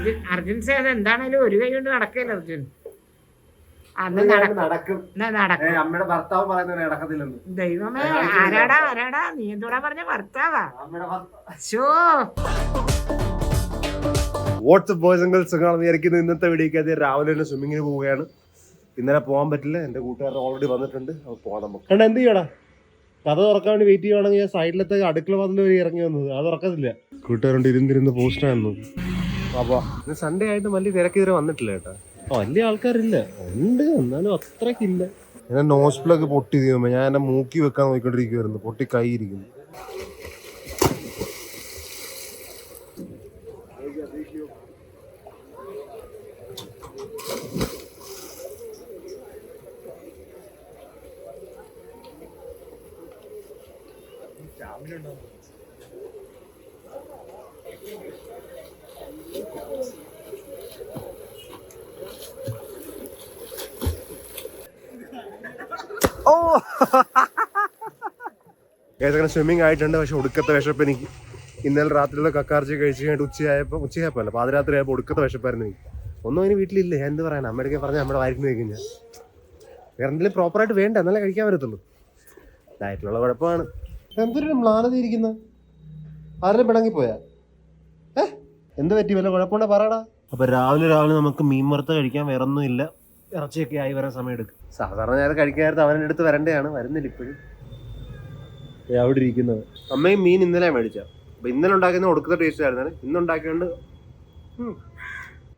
Arjun Arjun Seth എന്താണേലും ഒരു കൈ കൊണ്ട് നടക്കില്ല അർജുൻ. അന്ന് നടക്കും. അമ്മയുടെ ഭർത്താവ് പറയുന്നത് നടക്കത്തില്ലെന്ന് ദൈവമേ ആരാടാ ആരാടാ? നീ എന്തോടാ പറഞ്ഞ ഭർത്താവാ? Show WhatsApp boys and girls കാണുന്ന വിചാരിക്കുന്നു ഇന്നത്തെ വീഡിയോക്ക് രാവിലെ തന്നെ സ്വിമ്മിങ്ങിന് പോവുകയാണ്. ഇന്നലെ പോകാൻ പറ്റില്ല എന്റെ കൂട്ടുകാരൻ ഓൾറെഡി വന്നിട്ടുണ്ട് അപ്പോൾ പോകാം നമുക്ക്. കണ്ട എന്ത് ചെയ്യടാ? കഥ തുറക്കാൻ വേണ്ടി വെയിറ്റ് ചെയ്യുവാണെങ്കിൽ ഞാൻ സൈഡിലത്തെ അടുക്കള വാതിൽ വരെ ഇറങ്ങി വന്നത് അത് തുറക്കത്തില്ല കൂട്ടുകാരുണ്ട് ഇരുന്നിരുന്ന് പോസ്റ്റ് ആയിരുന്നു അപ്പോൾ സൺഡേ ആയിട്ട് വലിയ തിരക്ക് ഇതുവരെ വന്നിട്ടില്ല കേട്ടോ. വലിയ ആൾക്കാരില്ല. ഉണ്ട് എന്നാലും അത്രക്കില്ല ഞാൻ നോസ് പ്ലഗ് പൊട്ടി തീരുമ്പോൾ ഞാൻ എന്റെ മൂക്കി വെക്കാൻ നോക്കിക്കൊണ്ടിരിക്കുവായിരുന്നു. പൊട്ടി കൈ ഇരിക്കുന്നു ഓ. ഏതൊക്കെ സ്വിമ്മിങ് ആയിട്ടുണ്ട് പക്ഷെ ഒടുക്കത്തെ വിശപ്പ് എനിക്ക് ഇന്നലെ രാത്രിയിലെ കക്കാർച്ചി കഴിച്ച് കഴിഞ്ഞിട്ട് ഉച്ചയായപ്പോൾ ഉച്ചയായപ്പോൾ അല്ല പാതിരാത്രി ആയപ്പോൾ ഒടുക്കത്തെ വിശപ്പായിരുന്നു എനിക്ക്. ഒന്നും അതിന് വീട്ടിലില്ല? എന്ത് പറയാൻ അമ്മയുടെ പറഞ്ഞാൽ നമ്മുടെ വാരിക്കുന്ന കഴിക്കും ഞാൻ വേറെ എന്തെങ്കിലും പ്രോപ്പറായിട്ട് വേണ്ട എന്നാലേ കഴിക്കാൻ പറ്റത്തുള്ളൂ. ഡയറ്റിലുള്ള കുഴപ്പമാണ്. എന്തൊരു മ്ലാനത ഇരിക്കുന്ന? പിണങ്ങി പോയാ ഏ? എന്ത് പറ്റി? വല്ല കുഴപ്പമുണ്ടോ? പറയടാ അപ്പൊ രാവിലെ രാവിലെ നമുക്ക് മീൻ വറുത്ത കഴിക്കാൻ വേറെ ഒന്നും ഇല്ല. ഇറച്ചിയൊക്കെ ആയി വരാൻ സമയം എടുക്കും സാധാരണ ഞാൻ കഴിക്കാറുണ്ട് അവന്റെ അടുത്ത് വരണ്ടയാണ് വരുന്നില്ല ഇപ്പോഴും. അവിടെ ഇരിക്കുന്നത് അമ്മയും മീൻ ഇന്നലെ മേടിച്ച അപ്പൊ ഇന്നലെ ഉണ്ടാക്കുന്ന ഒടുക്കത്തെ ടേസ്റ്റ് ആയിരുന്നു ഇന്ന് ഉണ്ടാക്കിയോണ്ട്.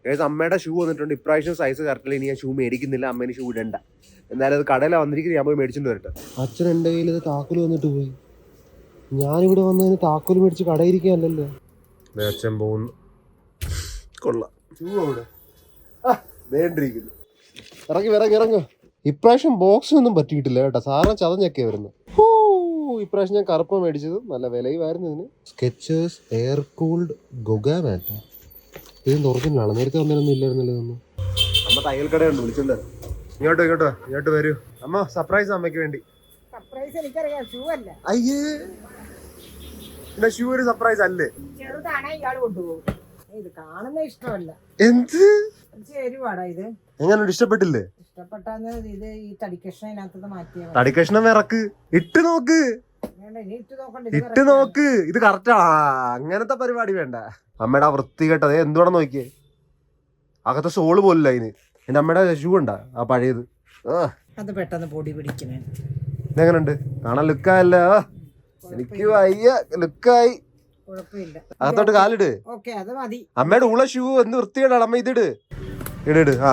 ഏകദേശം അമ്മയുടെ ഷൂ വന്നിട്ടുണ്ട്. ഇപ്രാവശ്യം സൈസ് കറക്റ്റില്ല ഇനി ഞാൻ ഷൂ മേടിക്കുന്നില്ല. അമ്മേന് ഷൂ ഇടണ്ട. എന്നാലും അത് കടയിലാണ് വന്നിരിക്കുന്നത്. ഞാൻ പോയി മേടിച്ചിട്ട് വരട്ടെ. അച്ഛൻ എന്റെ കയ്യിൽ ഇത് താക്കോൽ വന്നിട്ട് പോയി. ഞാനിവിടെ വന്നതിന് താക്കോൽ മേടിച്ച് കടയിരിക്കാനല്ലോ അച്ഛൻ പോകുന്നു. കൊള്ളാം. ഷൂ അവിടെ. ആ വേണ്ടിരിക്കുന്നു. ഇറങ്ങി ഇറങ്ങി ഇറങ്ങ. ഇപ്രാവശ്യം ബോക്സ് ഒന്നും പറ്റിയിട്ടില്ല കേട്ടോ. സാറിന് ചതഞ്ഞൊക്കെ വരുന്നു. ഇപ്രാവശ്യം ഞാൻ കറുപ്പ് മേടിച്ചത് നല്ല വിലയുമായിരുന്നു ഇതിന്. സ്കെച്ചേഴ്സ് എയർ കൂൾഡ് ഗുഗ മാറ്റ ഇത് ഒറിജിനലാണ് നേരത്തെ വന്നതിനൊന്നും ഇല്ലായിരുന്നല്ലോ ഇതൊന്നും. അമ്മ തയ്യൽ കടയുണ്ട് വിളിച്ചിട്ടുണ്ട്. ഇങ്ങോട്ടോ ഇങ്ങോട്ടോ ഇങ്ങോട്ട് വരൂ. അമ്മ സർപ്രൈസ് അമ്മയ്ക്ക് വേണ്ടി. സർപ്രൈസ് എനിക്കറിയാം ഷൂ അല്ല? അയ്യേ. പിന്നെ ഷൂ ഒരു സർപ്രൈസ് അല്ലേ? ചെറുതാണ് ഇയാൾ കൊണ്ടുപോകും. ഇത് കാണുന്ന ഇഷ്ടമല്ല. എന്ത്? ചേരുവാടാ ഇത്. എങ്ങനെയുണ്ട് ഇഷ്ടപ്പെട്ടില്ലേ? തടിക്കഷ്ണം വിറക്ക്. ഇട്ട് നോക്ക്. ഇട്ട് നോക്ക്. ഇത് കറക്റ്റാ അങ്ങനത്തെ പരിപാടി വേണ്ട. അമ്മയുടെ ആ വൃത്തി കേട്ടത് എന്തുവാണെന്ന് നോക്കിയേ? അകത്തെ സോൾ പോലില്ല അതിന്. എന്റെ അമ്മയുടെ ഷൂ ഉണ്ടാ ആ പഴയത്. അത് പെട്ടെന്ന് പൊടി പിടിക്കണേ. ഇതെങ്ങനുണ്ട്? കാണാൻ ലുക്കായല്ല? എനിക്ക് വയ്യ. ലുക്കായി. അകത്തോട്ട് കാലിട്. അമ്മയുടെ ഉള്ള ഷൂ എന്ത് വൃത്തികേടാണ് അമ്മ ഇതിട്. ഇടിട് ഇട്. ആ.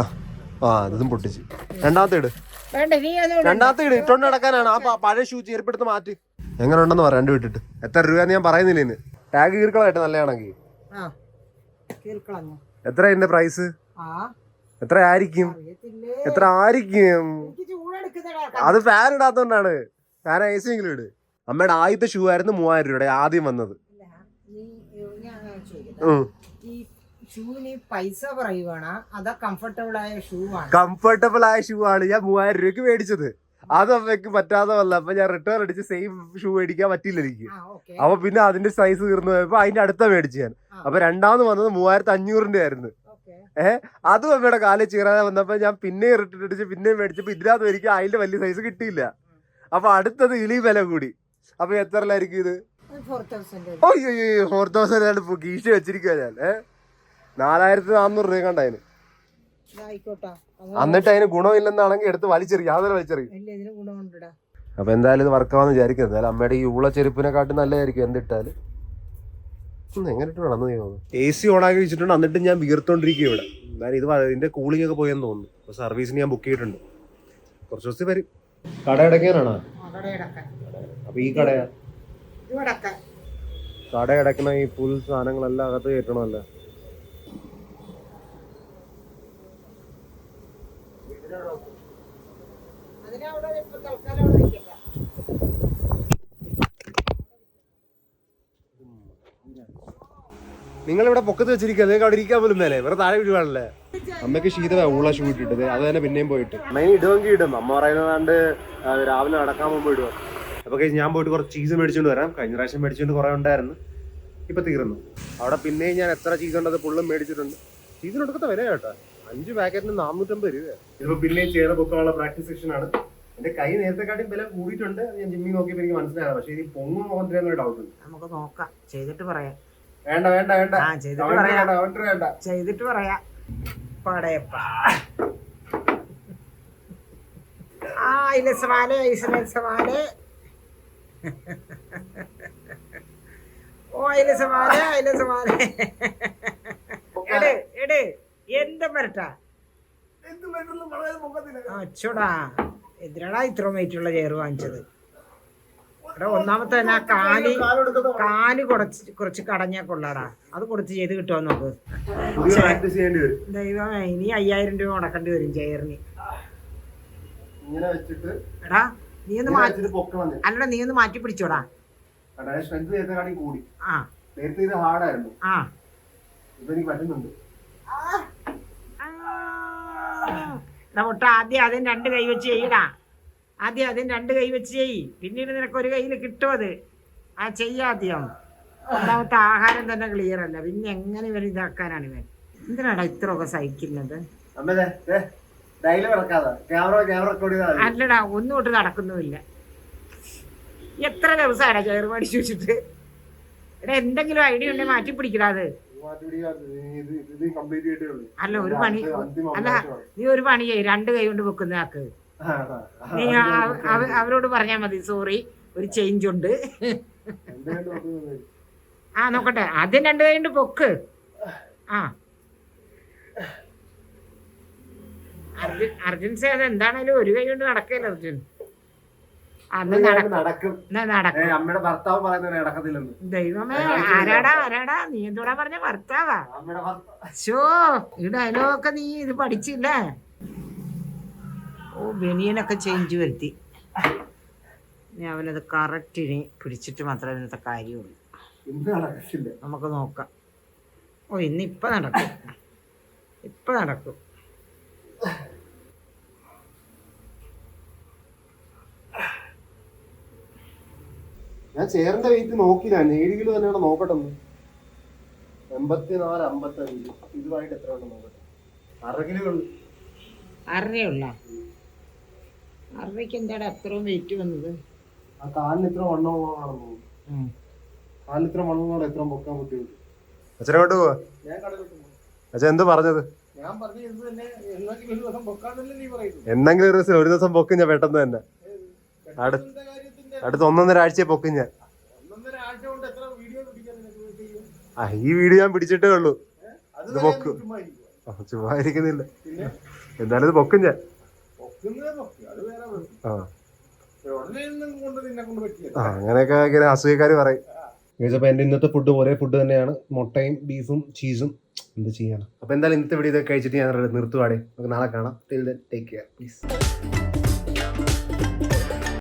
ആ ഇതും പൊട്ടിച്ച്. രണ്ടാമത്തെ ഇട് അത്. രണ്ടാമത്തെ ഇട് ഇട്ടോണ്ട് നടക്കാനാണ്. ആ പഴയ ഷൂ ചെരുപ്പെടുത്ത് മാറ്റി. എങ്ങനെ ഉണ്ടെന്ന് പറയാം രണ്ട് വിട്ടിട്ട് എത്ര രൂപയെന്ന് ഞാൻ പറയുന്നില്ല ഇന്ന് ടാഗ് കീർക്കളായിട്ട് നല്ലതാണെങ്കിൽ. എത്ര ഇതിന്റെ പ്രൈസ് എത്ര ആയിരിക്കും? എത്ര ആയിരിക്കും? അത് ഫാൻ ഇടാത്തോണ്ടാണ്. ഫാൻ ഐ സി എങ്കിലും ഇട്. അമ്മയുടെ ആദ്യത്തെ ഷൂ ആയിരുന്നു മൂവായിരം രൂപയുടെ ആദ്യം വന്നത്. ഷൂവിന് പൈസ പറയുവാണ്. അതാ കംഫർട്ടബിൾ ആയ ഷൂ ആണ്. കംഫർട്ടബിൾ ആയ ഷൂ ആണ് ഞാൻ മൂവായിരം രൂപയ്ക്ക് മേടിച്ചത്. അത് അമ്മയ്ക്ക് പറ്റാതെ വല്ല അപ്പൊ ഞാൻ റിട്ടേൺ അടിച്ച് സെയിം ഷൂ മേടിക്കാൻ പറ്റില്ല എനിക്ക്. അപ്പൊ പിന്നെ അതിന്റെ സൈസ് തീർന്നു പോയപ്പോ അതിന്റെ അടുത്ത മേടിച്ചു ഞാൻ. അപ്പൊ രണ്ടാമത് വന്നത് മൂവായിരത്തി അഞ്ഞൂറിന്റെ ആയിരുന്നു ഏഹ് അതും അമ്മയുടെ കാലിൽ ചീറാതെ വന്നപ്പോ ഞാൻ പിന്നെയും റിട്ടേൺ അടിച്ച് പിന്നെയും മേടിച്ചപ്പോ ഇതിനകത്ത് എനിക്ക് അതിന്റെ വലിയ സൈസ് കിട്ടിയില്ല. അപ്പൊ അടുത്തത് ഇളി വില കൂടി. അപ്പൊ എത്രലായിരിക്കും ഇത്? ഫോർ തൗസൻഡ് ഓയ്യോ ഫോർ തൗസൻഡ് ഗീഷ വെച്ചിരിക്കുക ഞാൻ. ഏ? നാലായിരത്തി നാന്നൂറ് രൂപ കണ്ടതിന് എന്നിട്ട് അതിന് ഗുണമില്ലെന്നാണെങ്കിൽ എടുത്ത് വലിച്ചെറിയും. യാതൊരു വലിച്ചെറിയും. ഇതിന് ഗുണമുണ്ടടാ. അപ്പൊ എന്തായാലും ഇത് വർക്കാവാന്ന് എന്തായാലും അമ്മയുടെ ഈ ഊള ചെരുപ്പിനെക്കാട്ടും നല്ലതായിരിക്കും. എന്തിട്ടാൽ? എങ്ങനെയിട്ട് നടന്നു എ സി ഓണാക്കി വെച്ചിട്ടുണ്ട്. എന്നിട്ട് ഞാൻ വീർത്തോണ്ടിരിക്കും ഇവിടെ. ഇത് ഇതിന്റെ കൂളിംഗ് ഒക്കെ പോയെന്ന് തോന്നുന്നു. അപ്പൊ സർവീസിന് ഞാൻ ബുക്ക് ചെയ്തിട്ടുണ്ട്. കുറച്ച് ദിവസം വരും. കട അടയ്ക്കാനാണോ? അപ്പൊ ഈ കടയാ? കട അടയ്ക്കണ ഈ ഫുൾ സാധനങ്ങളെല്ലാം അകത്ത് കയറ്റണമല്ലോ അതിനവിടെ ഇപ്പൊ തൽക്കാലം അവിടെ നിൽക്കട്ടെ നിങ്ങൾ ഇവിടെ പൊക്കത്ത് വെച്ചിരിക്കുക നിങ്ങൾക്ക് അവിടെ ഇരിക്കാൻ പോലും മേലെ. വേറെ താഴെ വീഴുവാണല്ലേ? അമ്മയ്ക്ക് ശീതമാ ഊള ഷൂ ഇട്ടിട്ട് അത് തന്നെ പിന്നെയും പോയിട്ട്. അമ്മ ഇടുമെങ്കിൽ ഇടും. അമ്മ പറയുന്നതാണ്ട് രാവിലെ നടക്കാൻ പോകുമ്പോൾ ഇടുക അപ്പൊ കഴിഞ്ഞ് ഞാൻ പോയിട്ട് കുറച്ച് ചീസ് മേടിച്ചുകൊണ്ട് വരാം. കഴിഞ്ഞ പ്രാവശ്യം മേടിച്ചുകൊണ്ട് കുറെ ഉണ്ടായിരുന്നു. ഇപ്പൊ തീർന്നു. അവിടെ പിന്നെയും ഞാൻ എത്ര ചീസ് ഉണ്ടത് ഫുള്ളും മേടിച്ചിട്ടുണ്ട്. ചീസിന് എടുക്കത്ത വില കേട്ടോ. അഞ്ച് പാക്കറ്റിന് നാനൂറ്റമ്പത് രൂപ ഇതിപ്പോ പിന്നെയും ചെയ്ത പൊക്കാനുള്ള പ്രാക്ടീസ് സെക്ഷൻ ആണ്. എന്റെ കൈ നേരത്തെക്കാട്ടും വില കൂടിയിട്ടുണ്ട്. ഞാൻ ജിമ്മി നോക്കിയപ്പോൾ എനിക്ക് മനസ്സിലായത്. പക്ഷേ ഇനി പൊങ്ങും പോകുന്ന ഡൗട്ട് ഉണ്ട് നമുക്ക് നോക്കാം. ചെയ്തിട്ട് പറയാം. വേണ്ട വേണ്ട വേണ്ട. ആ ചെയ്തിട്ട് പറയാം. വേണ്ട ചെയ്തിട്ട് പറയാം. പടയപ്പ. ആ ഇല്ല സവാൽ ഐസല സവാൽ ഓ അതിൽ സവാൽ എട് എട് എന്ത് വരട്ടാ അച്ചോടാ എന്തിനാടാ ഇത്ര മേറ്റുള്ള ചെയർ വാങ്ങിച്ചത്. എടാ ഒന്നാമത്തെ തന്നെ ആ കാൽ കാൽ കുറച്ച് കുറച്ച് കടഞ്ഞാ കൊള്ളാടാ. അത് കുറച്ച് ചെയ്ത് കിട്ടുമോ നോക്ക്. ചെയ്യേണ്ടി ദൈവമേ ഇനി അയ്യായിരം രൂപ മുടക്കേണ്ടി വരും ചെയറിന് എടാ നീ ഒന്ന് മാറ്റി അല്ലടാ നീ ഒന്ന് മാറ്റി പിടിച്ചോടാ. ആ. മുട്ട ആദ്യം ആദ്യം രണ്ട് കൈ വെച്ച് ചെയ്യടാ. ആദ്യം ആദ്യം രണ്ട് കൈ വെച്ച് ചെയ് പിന്നീട് നിനക്ക് ഒരു കയ്യിൽ കിട്ടും അത് ആ ചെയ്യാദ്യം ഒന്നാമത്തെ ആഹാരം തന്നെ ക്ലിയർ അല്ല പിന്നെ എങ്ങനെ ഇവർ ഇതാക്കാനാണ് ഇവൻ എന്തിനാടാ ഇത്രയൊക്കെ സഹിക്കുന്നത് അല്ലടാ ഒന്നും തൊട്ട് നടക്കുന്നുമില്ല എത്ര ദിവസമാണ് ചെയർ മേടിച്ചു വെച്ചിട്ട് എടാ എന്തെങ്കിലും ഐഡിയ ഉണ്ടെങ്കിൽ മാറ്റി പിടിക്കടാ അത് അല്ല ഒരു പണി അല്ല നീ ഒരു പണി ചെയ്യ് രണ്ട് കൈ കൊണ്ട് വെക്കുന്ന ആക്ക് ആ, ആ, ആ. നീ അവ- അവ- അവരോട് പറഞ്ഞാ മതി സോറി ഒരു ചേഞ്ച് ഉണ്ട്. ആ നോക്കട്ടെ ആദ്യം രണ്ടു കൈ ഉണ്ട് പൊക്ക്. ആ. അർജുൻ അർജുൻ സേ അത് എന്താണേലും ഒരു കൈ കൊണ്ട് നടക്കില്ല അർജുൻ. അന്ന് നടക്കും. അമ്മയുടെ ഭർത്താവ് പറയുന്നത് നടക്കത്തില്ലെന്ന്. ദൈവമേ ആരാടാ ആരാടാ? നീ എന്തോടാ പറഞ്ഞ ഭർത്താവാ? ഒക്കെ ഷോ ഈ ഡയലോഗൊക്കെ നീ ഇത് പഠിച്ചില്ലേ? ബനിയനൊക്കെ ചേഞ്ച് വരുത്തി. ഇനി അവനത് കറക്റ്റിന് പിടിച്ചിട്ട് മാത്രമേ അവനത്തെ കാര്യമുള്ളൂ. നമുക്ക് നോക്കാം. ഓ ഇന്ന് ഇപ്പം നടക്കും. ഇപ്പം നടക്കും. ഞാൻ ചെയറിന്റെ വെയിറ്റ് നോക്കില്ല ഏഴ് കിലോ തന്നെയാണ് നോക്കട്ടെ ഒന്ന്. എൺപത്തിനാല് അമ്പത്തഞ്ച്. ഇതുമായിട്ട് എത്ര ഉണ്ട് നോക്കട്ടെ? അര കിലോ ഉണ്ട് അറയ്ക്ക് എന്താടാ അത്രയും വെയിറ്റ് വന്നത്? ആ കാലിന് ഇത്ര വണ്ണോ. കാലിന് ഇത്ര വണ്ണമാണ് എത്ര പൊക്കാൻ പറ്റുള്ളൂ അച്ഛനോട്ട് പോവാ. ഞാൻ കടലിട്ട് പോകും. അച്ഛൻ എന്ത് പറഞ്ഞത്? ഞാൻ പറഞ്ഞ ഇത് തന്നെ എന്തെങ്കിലും ഒരു ദിവസം പൊക്കാന്നല്ലേ നീ പറയുന്നത് എന്തെങ്കിലും ഒരു ദിവസം ഒരു ദിവസം പൊക്കും ഞാൻ പെട്ടെന്ന് തന്നെ. അടുത്ത പെട്ടെന്നിന്റെ കാര്യത്തിന്റെ അടുത്ത ഒന്നൊന്നര ആഴ്ചയെ പൊക്കും ഞാൻ. ഒന്നൊന്നര ആഴ്ച കൊണ്ട് എത്ര വീഡിയോ പിടിക്കാൻ നിനക്ക് ചെയ്യും? ആ ഈ വീഡിയോ ഞാൻ പിടിച്ചിട്ടേ ഉള്ളൂ. അത് ഇത് വരെ പൊക്കും. ചുമ്മാ ഇരിക്കുവാ. ആ, ചുമ്മാ ഇരിക്കുന്നില്ല. പിന്നെ? എന്തായാലും ഇത് പൊക്കും ഞാൻ. ആ. അങ്ങനെയൊക്കെ ഇങ്ങനെ അസൂയക്കാർ പറയും. അപ്പൊ എന്റെ ഇന്നത്തെ ഫുഡ് ഒരേ ഫുഡ് തന്നെയാണ്. മുട്ടയും ബീഫും ചീസും എന്ത് ചെയ്യാണ് അപ്പൊ എന്തായാലും ഇന്നത്തെ വീഡിയോ ഇതൊക്കെ കഴിച്ചിട്ട് ഞാൻ നിർത്തുവാടേ. നമുക്ക് നാളെ കാണാം. Till take care please